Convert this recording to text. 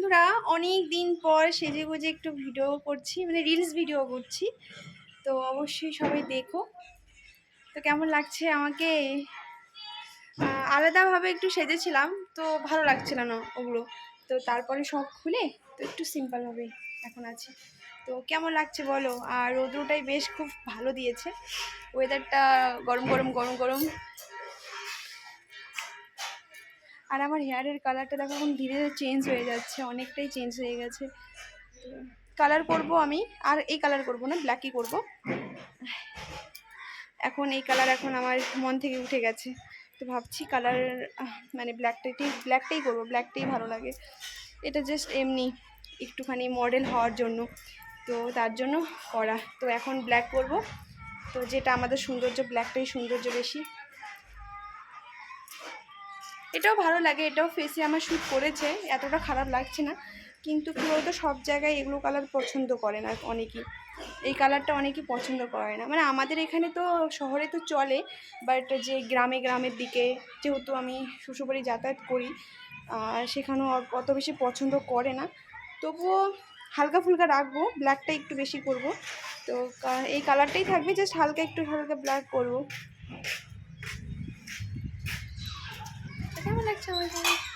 বন্ধুরা অনেক দিন পর সেজে গুজে একটু ভিডিও করছি মানে রিলস ভিডিও করছি। তো অবশ্যই সবাই দেখো। তো কেমন লাগছে আমাকে? আলাদাভাবে একটু সেজেছিলাম, তো ভালো লাগছিল না ওগুলো। তো তারপরে সব খুলে, তো একটু সিম্পলভাবে এখন আছি। তো কেমন লাগছে বলো? আর রৌদ্রটাই বেশ খুব ভালো দিয়েছে। ওয়েদারটা গরম গরম গরম গরম। আর আমার হেয়ারের কালারটা দেখো এখন ধীরে ধীরে চেঞ্জ হয়ে যাচ্ছে, অনেকটাই চেঞ্জ হয়ে গেছে। কালার করব আমি, আর এই কালার করব না ব্ল্যাকই করব। এখন এই কালার এখন আমার মন থেকে উঠে গেছে। তো ভাবছি কালার মানে ব্ল্যাকটাই ব্ল্যাকটাই করব ব্ল্যাকটাই ভালো লাগে। এটা জাস্ট এমনি, একটুখানি মডেল হওয়ার জন্য। তো তার জন্য করা। তো এখন ব্ল্যাক করব। তো যেটা আমাদের সৌন্দর্য ব্ল্যাকটাই সৌন্দর্য বেশি। এটাও ভালো লাগে, এটাও ফেসে আমার শ্যুট করেছে, এতটা খারাপ লাগছে না। কিন্তু কী বলতো, সব জায়গায় এগুলো কালার পছন্দ করে না অনেকেই। এই কালারটা অনেকেই পছন্দ করে না। মানে আমাদের এখানে তো শহরে তো চলে বাট যে গ্রামে গ্রামের দিকে যেহেতু আমি শ্বশুরবাড়ি যাতায়াত করি আর সেখানেও অত বেশি পছন্দ করে না। তবুও হালকা ফুলকা রাখব ব্ল্যাকটা একটু বেশি করব। তো এই কালারটাই থাকবে জাস্ট হালকা একটু হালকা ব্ল্যাক করব। কেমন লাগছে আমার